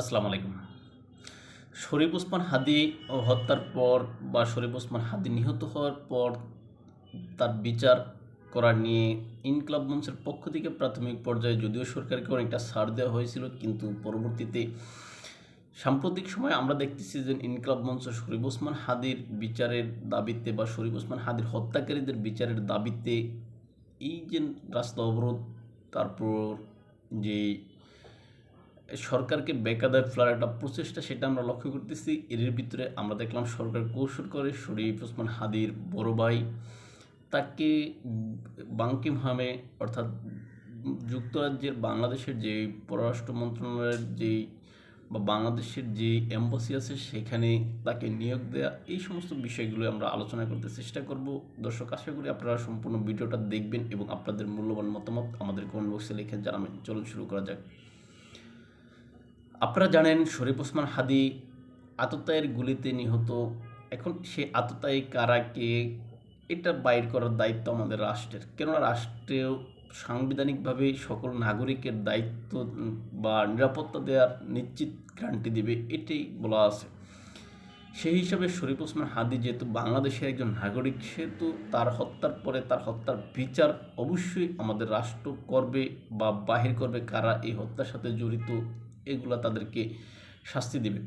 আসসালামু আলাইকুম। শরীফ ওসমান হাদি হত্যার পর বা শরীফ ওসমান হাদি নিহত হওয়ার পর তার বিচার করা নিয়ে ইনকলাব মঞ্চের পক্ষ থেকে প্রাথমিক পর্যায়ে যদিও সরকারকে অনেকটা ছাড় দেওয়া হয়েছিল, কিন্তু পরবর্তীতে সাম্প্রতিক সময়ে আমরা দেখতেছি যে ইনকলাব মঞ্চ শরীফ ওসমান হাদির বিচারের দাবিতে বা শরীফ ওসমান হাদির হত্যাকারীদের বিচারের দাবিতে এই যে রাস্তা অবরোধ, তারপর যে সরকারকে বেকাদায় ফেলার একটা প্রচেষ্টা, সেটা আমরা লক্ষ্য করতেছি। এর ভিতরে আমরা দেখলাম সরকার কৌশল করে। শরীফ ওসমান হাদির বড় ভাই, তাকে বাঙ্কিমহামে অর্থাৎ যুক্তরাজ্যের বাংলাদেশের যে পররাষ্ট্র মন্ত্রণালয়ের যেই বা বাংলাদেশের যে এম্বাসি আছে, সেখানে তাকে নিয়োগ দেওয়া এই সমস্ত বিষয়গুলো আমরা আলোচনা করতে চেষ্টা করব। দর্শক, আশা করি আপনারা সম্পূর্ণ ভিডিওটা দেখবেন এবং আপনাদের মূল্যবান মতামত আমাদের কমেন্ট বক্সে লিখে জানাবেন। চলুন শুরু করা যাক। আপনারা জানেন শরীফ ওসমান হাদি আততায়ের গুলিতে নিহত। এখন সে আততায়ী কারাকে এটা বাইর করার দায়িত্ব আমাদের রাষ্ট্রের। কেননা রাষ্ট্রেও সাংবিধানিকভাবে সকল নাগরিকের দায়িত্ব বা নিরাপত্তা দেওয়ার নিশ্চিত গ্যারান্টি দিবে, এটাই বলা আছে। সেই হিসাবে শরীফ ওসমান হাদি যেহেতু বাংলাদেশের একজন নাগরিক, সেহেতু তার হত্যার পরে তার হত্যার বিচার অবশ্যই আমাদের রাষ্ট্র করবে বা বাহির করবে কারা এই হত্যার সাথে জড়িত এগুলা তাদেরকে শাস্তি দেবে।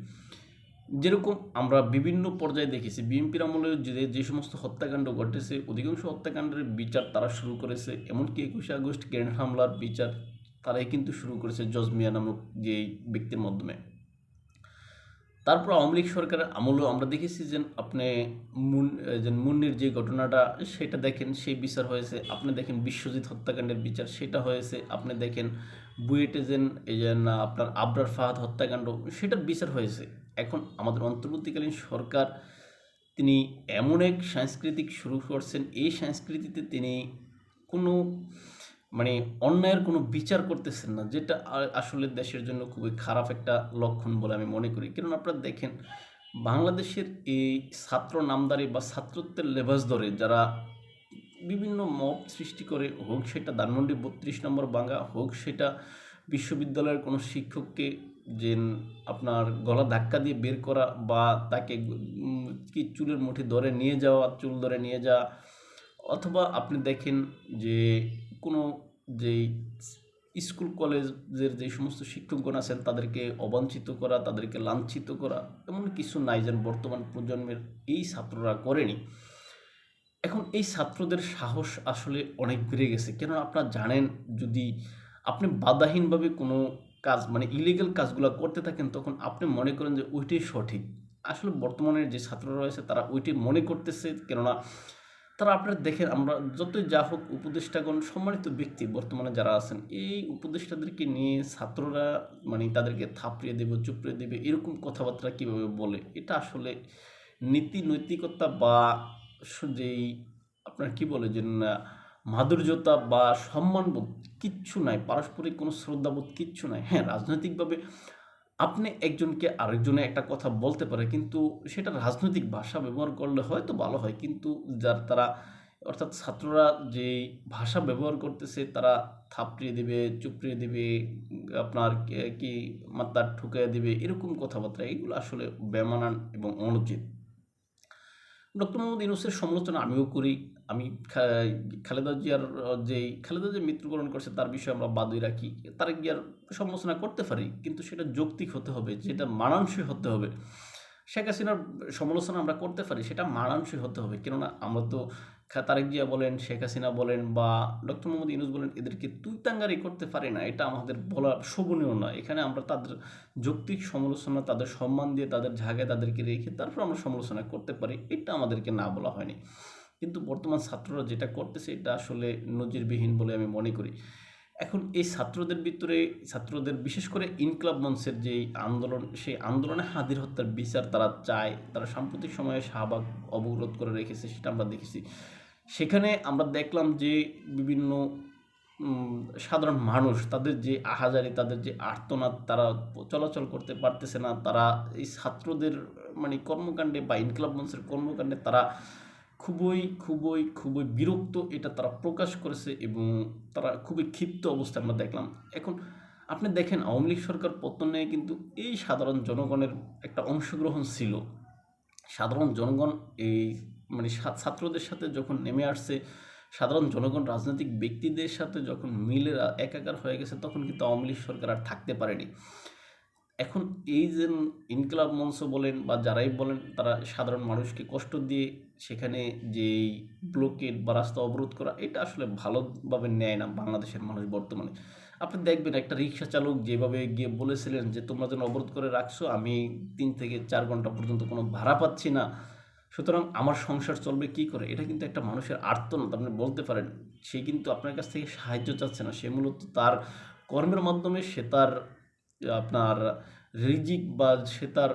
যেরকম আমরা বিভিন্ন পর্যায়ে দেখেছি, বিএনপির আমলে যে যে সমস্ত হত্যাকাণ্ড ঘটেছে, অধিকাংশ হত্যাকাণ্ডের বিচার তারা শুরু করেছে। এমনকি একুশে আগস্ট গ্রেন হামলার বিচার তারাই কিন্তু শুরু করেছে জজমিয়া নামক যে ব্যক্তির মাধ্যমে। তারপর আওয়ামী লীগ সরকারের আমলেও আমরা দেখেছি যে আপনি মুন মুন্নির যে ঘটনাটা, সেটা দেখেন, সেই বিচার হয়েছে। আপনি দেখেন বিশ্বজিৎ হত্যাকাণ্ডের বিচার, সেটা হয়েছে। আপনি দেখেন বুয়েটে যেন যে আপনার আবরার ফাহাদ হত্যাকাণ্ড, সেটার বিচার হয়েছে। এখন আমাদের অন্তর্বর্তীকালীন সরকার, তিনি এমন এক সাংস্কৃতিক শুরু করছেন। এই সংস্কৃতিতে তিনি কোনো মানে অন্যায়ের কোনো বিচার করতেছেন না, যেটা আসলে দেশের জন্য খুবই খারাপ একটা লক্ষণ বলে আমি মনে করি। কারণ আপনারা দেখেন, বাংলাদেশের এই ছাত্র নামদারি বা ছাত্রত্বের লেবাস ধরে যারা বিভিন্ন মব সৃষ্টি করে, হোক সেটা ধানমন্ডি বত্রিশ নম্বর বাঙ্গা, হোক সেটা বিশ্ববিদ্যালয়ের কোনো শিক্ষককে যে আপনার গলা ধাক্কা দিয়ে বের করা বা তাকে কি চুলের মুঠি ধরে নিয়ে যাওয়া, চুল ধরে নিয়ে যাওয়া, অথবা আপনি দেখেন যে কোনো যেই স্কুল কলেজের যে সমস্ত শিক্ষকগণ আছেন, তাদেরকে অবাঞ্ছিত করা, তাদেরকে লাঞ্ছিত করা, এমন কিছু নাই যেন বর্তমান প্রজন্মের এই ছাত্ররা করেনি। এখন এই ছাত্রদের সাহস আসলে অনেক বেড়ে গেছে। কেননা আপনারা জানেন, যদি আপনি বাধাহীনভাবে কোনো কাজ মানে ইলিগাল কাজগুলো করতে থাকেন, তখন আপনি মনে করেন যে ওইটাই সঠিক। আসলে বর্তমানের যে ছাত্ররা রয়েছে, তারা ওইটাই মনে করতেছে। কেননা তারা আপনারা দেখেন, আমরা যতই যা হোক উপদেষ্টাগণ, সম্মানিত ব্যক্তি বর্তমানে যারা আছেন, এই উপদেষ্টাদেরকে নিয়ে ছাত্ররা মানে তাদেরকে থাপড়িয়ে দেবে, চুপড়িয়ে দেবে, এরকম কথাবার্তা কীভাবে বলে? এটা আসলে নীতি নৈতিকতা বা যেই আপনার কি বলে যে মাধুর্যতা বা সম্মানবোধ কিচ্ছু নাই, পারস্পরিক কোনো শ্রদ্ধাবোধ কিচ্ছু নাই। হ্যাঁ রাজনৈতিকভাবে আপনি একজনকে আরেকজনে একটা কথা বলতে পারে, কিন্তু সেটা রাজনৈতিক ভাষা ব্যবহার করলে হয়তো ভালো হয়, কিন্তু যার তারা, অর্থাৎ ছাত্ররা যে ভাষা ব্যবহার করতেছে, তারা থাপড়িয়ে দেবে, চুপড়িয়ে দেবে, আপনার কে- মাত্রা ঠুকিয়ে দেবে, এরকম কথাবার্তা, এগুলো আসলে বেমানান এবং অনুচিত। ডক্টর মোহাম্মদ ইউনুসের সমালোচনা আমিও করি আমি খালেদা জিয়ার যেই, খালেদা যে মৃত্যুবরণ করছে, তার বিষয়ে আমরা বাদই রাখি। তার গিয়ার সমালোচনা করতে পারি, কিন্তু সেটা যৌক্তিক হতে হবে, যেটা মানানসই হতে হবে। শেখ হাসিনার সমালোচনা আমরা করতে পারি, সেটা মানানসই হতে হবে। কেননা আমরা তো তারেক জিয়া বলেন, শেখ হাসিনা বলেন বা ডক্টর মোহাম্মদ ইউনুস বলেন, এদেরকে তুইতাঙ্গারি করতে পারি না, এটা আমাদের বলা শোভনীয় না এখানে আমরা তাদের যৌক্তিক সমালোচনা, তাদের সম্মান দিয়ে তাদের জায়গায় তাদেরকে রেখে তারপর আমরা সমালোচনা করতে পারি, এটা আমাদেরকে না বলা হয়নি। কিন্তু বর্তমান ছাত্ররা যেটা করতেছে এটা আসলে নজিরবিহীন বলে আমি মনে করি। এখন এই ছাত্রদের ভিতরে, ছাত্রদের বিশেষ করে ইনকলাব মঞ্চের যে আন্দোলন, সেই আন্দোলনে হাদির হত্যার বিচার তারা চায়, তারা সাম্প্রতিক সময়ে শাহবাগ অবরোধ করে রেখেছে সেটা আমরা দেখেছি। সেখানে আমরা দেখলাম যে বিভিন্ন সাধারণ মানুষ তাদের যে আহাজারি, তাদের যে আর্তনাদ তারা চলাচল করতে পারতেছে না। তারা এই ছাত্রদের মানে কর্মকাণ্ডে বা ইনকলাব মঞ্চের কর্মকাণ্ডে তারা খুবই খুবই খুবই বিরক্ত এটা তারা প্রকাশ করেছে এবং তারা খুবই ক্ষিপ্ত অবস্থায় আমরা দেখলাম। এখন আপনি দেখেন, আওয়ামী লীগ সরকার পতনে কিন্তু এই সাধারণ জনগণের একটা অংশগ্রহণ ছিল। সাধারণ জনগণ এই মানে ছাত্রদের সাথে যখন নেমে আসছে, সাধারণ জনগণ রাজনৈতিক ব্যক্তিদের সাথে যখন মিলে একাকার হয়ে গেছে, তখন কিন্তু আওয়ামী লীগ সরকার আর থাকতে পারেনি। এখন এই যে ইনকলাব মঞ্চ বলেন বা যারাই বলেন, তারা সাধারণ মানুষকে কষ্ট দিয়ে সেখানে যেই ব্লকেট বা রাস্তা অবরোধ করা, এটা আসলে ভালোভাবে নেয় না বাংলাদেশের মানুষ বর্তমানে। আপনি দেখবেন একটা রিক্সা চালক যেভাবে গিয়ে বলেছিলেন যে, তোমরা যেন অবরোধ করে রাখছো, আমি তিন থেকে চার ঘণ্টা পর্যন্ত কোনো ভাড়া পাচ্ছি না। সুতরাং আমার সংসার চলবে কি করে? এটা কিন্তু একটা মানুষের আর্তনাদ, আপনি বলতে পারেন। সে কিন্তু আপনার কাছ থেকে সাহায্য চাচ্ছে না। সে মূলত তার কর্মের মাধ্যমে সে তার আপনার রিজিক বা সে তার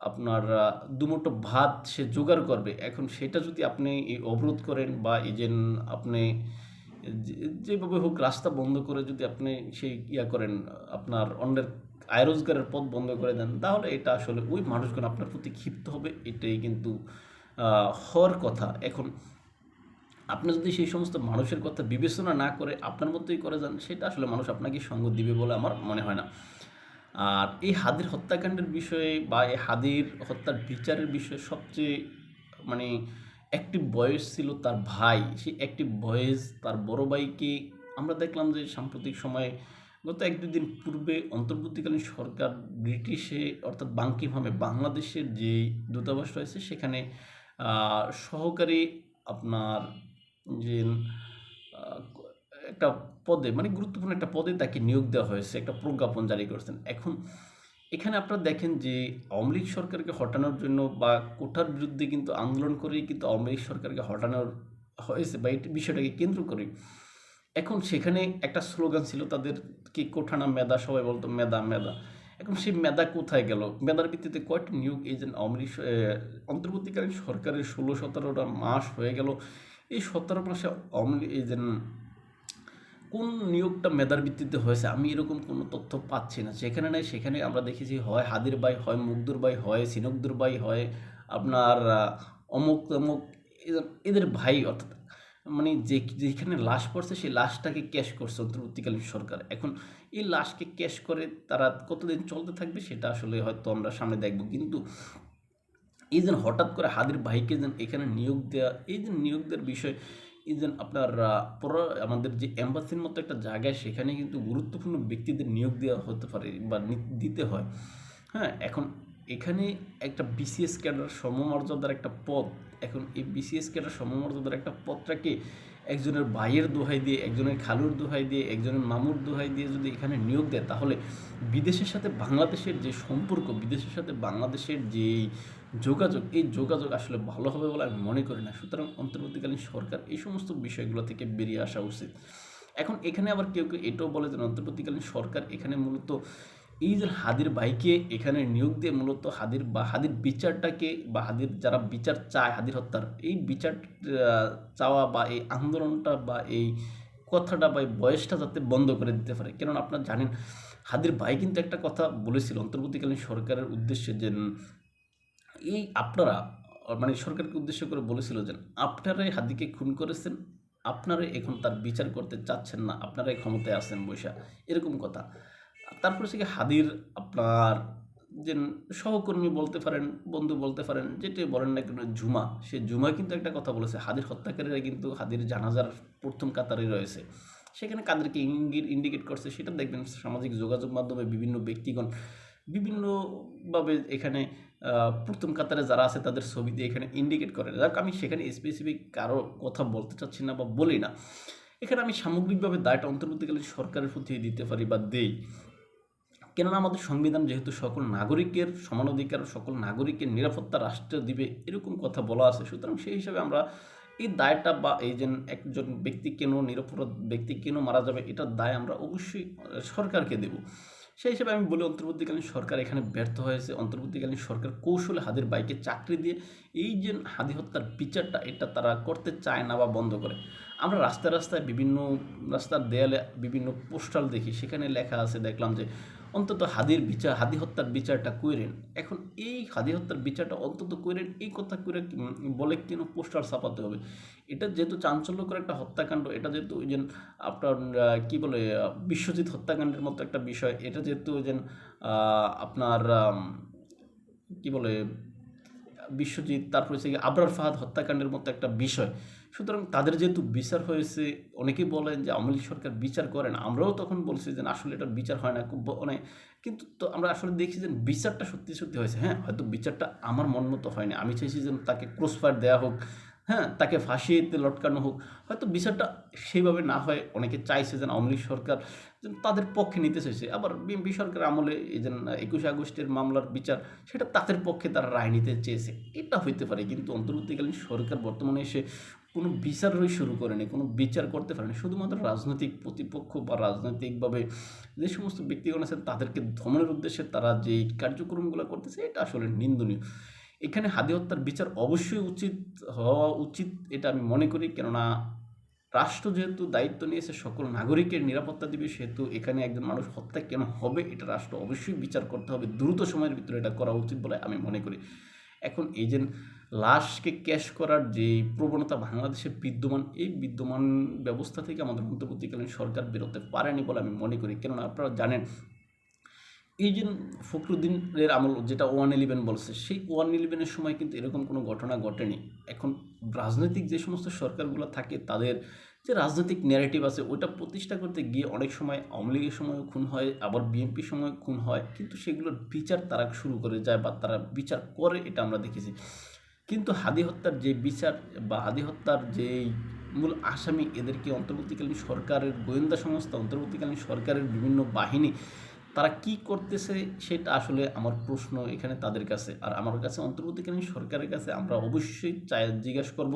আপনার দুমুঠো ভাত সে জোগাড় করবে। এখন সেটা যদি আপনি এই অবরোধ করেন বা এই আপনি যেভাবে হোক রাস্তা বন্ধ করে যদি আপনি সেই ইয়া করেন, আপনার অন্যের আয় রোজগারের পথ বন্ধ করে দেন, তাহলে এটা আসলে ওই মানুষগুলো আপনার প্রতি ক্ষিপ্ত হবে, এটাই কিন্তু হওয়ার কথা। এখন আপনি যদি সেই সমস্ত মানুষের কথা বিবেচনা না করে আপনার মতোই করে যান, সেটা আসলে মানুষ আপনাকে সঙ্গ দিবে বলে আমার মনে হয় না। আর এই হাদির হত্যাকাণ্ডের বিষয়ে বা এই হাদির হত্যার বিচারের বিষয়ে সবচেয়ে মানে একটি বয়স ছিল তার ভাই। সেই একটি বয়স তার বড় ভাইকে আমরা দেখলাম যে সাম্প্রতিক সময়ে গত এক দুদিন পূর্বে অন্তর্বর্তীকালীন সরকার ব্রিটিশে, অর্থাৎ বাঙ্কিমহামে বাংলাদেশের যে দূতাবাস রয়েছে, সেখানে সহকারী আপনার যে একটা পদে মানে গুরুত্বপূর্ণ একটা পদে তাকে নিয়োগ দেওয়া হয়েছে, একটা প্রজ্ঞাপন জারি করেছেন। এখন এখানে আপনারা দেখেন যে আওয়ামী লীগ সরকারকে হটানোর জন্য বা কোঠার বিরুদ্ধে কিন্তু আন্দোলন করেই কিন্তু আওয়ামী লীগ সরকারকে হটানোর হয়েছে বা এই বিষয়টাকে কেন্দ্র করে। এখন সেখানে একটা স্লোগান ছিল তাদের কি কোঠানা মেধা, সবাই বলতো মেধা মেধা। এখন সেই মেধা কোথায় গেল? মেধার ভিত্তিতে কয়েকটি নিয়োগ এজেন্ট আওয়ামী লীগ অন্তর্বর্তীকালীন সরকারের ষোলো সতেরোটা মাস হয়ে গেল। এই সতেরো মাসে আওয়ামী এজেন্ট কোন নিয়োগটা মেধার ভিত্তিতে হয়েছে? আমি এরকম কোনো তথ্য পাচ্ছি না। যেখানে নাই সেখানে আমরা দেখেছি হয় হাদির বাই হয় মুগদুর বাই হয় সিনকদুর বাই হয় আপনার অমুক এদের- এদের ভাই অর্থাৎ মানে যে যেখানে লাশ পড়ছে সেই লাশটাকে ক্যাশ করছে অন্তর্বর্তীকালীন সরকার। এখন এই লাশকে ক্যাশ করে তারা কতদিন চলতে থাকবে সেটা আসলে হয়তো আমরা সামনে দেখব। কিন্তু এই যে হঠাৎ করে হাদির ভাইকে যেন এখানে নিয়োগ দেওয়া এই যে নিয়োগ দেওয়ার বিষয় যে আপনার আমাদের যে এম্বাসির মতো একটা জায়গায় সেখানে কিন্তু গুরুত্বপূর্ণ ব্যক্তিদের নিয়োগ দেওয়া হতে পারে বা দিতে হয়। হ্যাঁ এখন এখানে একটা বিসিএস ক্যাডার সমমর্যাদার একটা পদ, এখন এই বিসিএস ক্যাডার সমমর্যাদার একটা পদটাকে একজনের ভাইয়ের দোহাই দিয়ে, একজনের খালুর দোহাই দিয়ে, একজনের মামুর দোহাই দিয়ে যদি এখানে নিয়োগ দেয়, তাহলে বিদেশের সাথে বাংলাদেশের যে সম্পর্ক, বিদেশের সাথে বাংলাদেশের যে যোগাযোগ, এই যোগাযোগ আসলে ভালো হবে বলে আমি মনে করি না। সুতরাং অন্তর্বর্তীকালীন সরকার এই সমস্ত বিষয়গুলো থেকে বেরিয়ে আসা উচিত। এখন এখানে আবার কেউ কেউ এটাও বলে যে অন্তর্বর্তীকালীন সরকার এখানে মূলত এই যে হাদির ভাইকে এখানে নিয়োগ দিয়ে মূলত হাদির বা হাদির বিচারটাকে বা হাদির যারা বিচার চায়, হাদির হত্যার, এই বিচার চাওয়া বা এই আন্দোলনটা বা এই কথাটা বা এই বয়সটা যাতে বন্ধ করে দিতে পারে। কেননা আপনারা জানেন, হাদির ভাই কিন্তু একটা কথা বলেছিল অন্তর্বর্তীকালীন সরকারের উদ্দেশ্যে যে এই আপনারা মানে সরকারকে উদ্দেশ্য করে বলেছিল যে আপনারাই হাদিকে খুন করেছেন আপনারাই এখন তার বিচার করতে চাচ্ছেন না আপনারাই ক্ষমতায় আছেন বৈশা, এরকম কথা। তারপরে সে হাদির আপনার যে সহকর্মী বলতে পারেন, বন্ধু বলতে পারেন যেটাই বলেন না কেন ঝুমা সে ঝুমা কিন্তু একটা কথা বলেছে। হাদির হত্যাকারীরা কিন্তু হাদির জানাজার প্রথম কাতারে রয়েছে। সেখানে কাদেরকে ইঙ্গিত ইন্ডিকেট করছে, সেটা দেখবেন সামাজিক যোগাযোগ মাধ্যমে বিভিন্ন ব্যক্তিগণ বিভিন্নভাবে এখানে প্রথম কাতারে যারা আছে তাদের ছবি দিয়ে এখানে ইন্ডিকেট করে। যাক, আমি সেখানে স্পেসিফিক কারও কথা বলতে চাচ্ছি না বা বলি না। এখানে আমি সামগ্রিকভাবে দায়টা অন্তর্বর্তীকালীন সরকারের প্রতি দিতে পারি বা দেই। কেননা আমাদের সংবিধান যেহেতু সকল নাগরিকের সমান অধিকার সকল নাগরিকের নিরাপত্তা রাষ্ট্র দিবে এরকম কথা বলা আছে, সুতরাং সেই হিসাবে আমরা এই দায়টা বা এই যে একজন ব্যক্তি কেন নিরপরাধ, ব্যক্তি কেন মারা যাবে এটার দায় আমরা অবশ্যই সরকারকে দেব। সেই হিসেবে আমি বলি অন্তর্বর্তীকালীন সরকার এখানে ব্যর্থ হয়েছে। অন্তর্বর্তীকালীন সরকার কৌশলে হাদির বাইকে চাকরি দিয়ে এই যে হাদি হত্যার বিচারটা, এটা তারা করতে চায় না বা বন্ধ করে। আমরা রাস্তায় রাস্তায় বিভিন্ন রাস্তার দেয়ালে বিভিন্ন পোস্টাল দেখি, সেখানে লেখা আছে, দেখলাম যে অন্তত হাদির বিচার, হাদি হত্যার বিচারটা কইরেন। এখন এই হাদি হত্যার বিচারটা অন্তত কইরেন, এই কথা করে বলে কেন পোস্টার ছাপাতে হবে। এটা যেহেতু চাঞ্চল্যকর একটা হত্যাকাণ্ড, এটা যেহেতু ওই যে আপনার কী বলে, বিশ্বজিৎ হত্যাকাণ্ডের মতো একটা বিষয়, এটা যেহেতু ওই যে আপনার কি বলে, বিশ্বজিৎ, তারপর হচ্ছে আবরার ফাহাদ হত্যাকাণ্ডের মতো একটা বিষয় সুতরাং তাদের যেহেতু বিচার হয়েছে, অনেকেই বলেন যে আওয়ামী লীগ সরকার বিচার করে না। আমরাও তখন বলছি যে আসলে এটার বিচার হয় না, খুব মানে কিন্তু তো আমরা আসলে দেখছি যে বিচারটা সত্যি সত্যি হয়েছে। হ্যাঁ হয়তো বিচারটা আমার মন মতো হয়নি। আমি চাইছি যেন তাকে ক্রসফায়ার দেওয়া হোক হ্যাঁ তাকে ফাঁসিতে লটকানো হোক। হয়তো বিচারটা সেইভাবে না হয়, অনেকে চাইছে যেন আওয়ামী লীগ সরকার তাদের পক্ষে নিতে চাইছে। আবার বিএনপি সরকার আমলে এই যে একুশে আগস্টের মামলার বিচার, সেটা তাদের পক্ষে তারা রায় নিতে চেয়েছে। এটা হইতে পারে, কিন্তু অন্তর্বর্তীকালীন সরকার বর্তমানে এসে কোনো বিচারই শুরু করেনি, কোনো বিচার করতে পারেনি। শুধুমাত্র রাজনৈতিক প্রতিপক্ষ বা রাজনৈতিকভাবে যে সমস্ত ব্যক্তিগণ আছেন, তাদেরকে ধমনের উদ্দেশ্যে তারা যে কার্যক্রমগুলো করতেছে, এটা আসলে নিন্দনীয়। এখানে হাদি হত্যার বিচার অবশ্যই উচিত, হওয়া উচিত এটা আমি মনে করি। কেননা রাষ্ট্র যেহেতু দায়িত্ব নিয়েছে, সকল নাগরিকের নিরাপত্তা দিবে, সেহেতু এখানে একজন মানুষ হত্যা কেন হবে, এটা রাষ্ট্র অবশ্যই বিচার করতে হবে। দ্রুত সময়ের ভিতরে এটা করা উচিত বলে আমি মনে করি। এখন এই যে লাশকে ক্যাশ করার যে প্রবণতা বাংলাদেশে বিদ্যমান, এই বিদ্যমান ব্যবস্থা থেকে আমাদের অন্তর্বর্তীকালীন সরকার বেরোতে পারেনি বলে আমি মনে করি। কেননা আপনারা জানেন এই যে ফখরুদ্দিনের আমল, যেটা ওয়ান ইলেভেন বলছে, সেই ওয়ান ইলেভেনের সময় কিন্তু এরকম কোনো ঘটনা ঘটেনি। এখন রাজনৈতিক যে সমস্ত সরকারগুলো থাকে, তাদের যে রাজনৈতিক ন্যারেটিভ আছে ওটা প্রতিষ্ঠা করতে গিয়ে অনেক সময় আওয়ামী লীগের সময়ও খুন হয়, আবার বিএনপির সময় খুন হয়, কিন্তু সেগুলোর বিচার তারা শুরু করে যায় বা তারা বিচার করে, এটা আমরা দেখেছি। কিন্তু হাদি হত্যার যে বিচার বা হাদি হত্যার যে মূল আসামি, এদেরকে অন্তর্বর্তীকালীন সরকারের গোয়েন্দা সংস্থা, অন্তর্বর্তীকালীন সরকারের বিভিন্ন বাহিনী তারা কি করতেছে সেটা আসলে আমার প্রশ্ন এখানে তাদের কাছে। আর আমার কাছে অন্তর্বর্তীকালীন সরকারের কাছে আমরা অবশ্যই চাই, জিজ্ঞাসা করব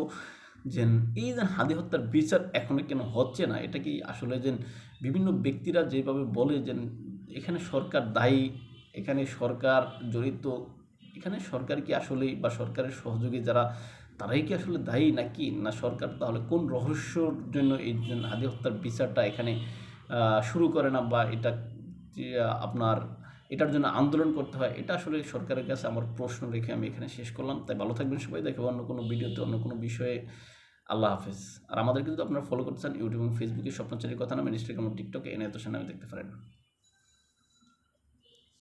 যে এই যে হাদি হত্যার বিচার এখনও কেন হচ্ছে না? এটা কি আসলে যে বিভিন্ন ব্যক্তিরা যেভাবে বলে যে এখানে সরকার দায়ী, এখানে সরকার জড়িত, এখানে সরকার কি আসলেই বা সরকারের সহযোগী যারা, তারাই কি আসলে দায়ী নাকি? না সরকার তাহলে কোন রহস্যর জন্য এই হাদি হত্যার বিচারটা এখানে শুরু করে না বা এটা আপনার এটার জন্য আন্দোলন করতে হয়, এটা আসলে সরকারের কাছে আমার প্রশ্ন রেখে আমি এখানে শেষ করলাম। তাই ভালো থাকবেন সবাই। দেখে অন্য কোনো ভিডিওতে, অন্য কোনো বিষয়ে। আল্লাহ হাফেজ। আর আমাদের কিন্তু আপনারা ফলো করতে চান ইউটিউব এবং ফেসবুকে স্বপ্নচারীর কথা নামে ইনস্টাগ্রাম টিকটকে এনে এত আমি দেখতে পারেন।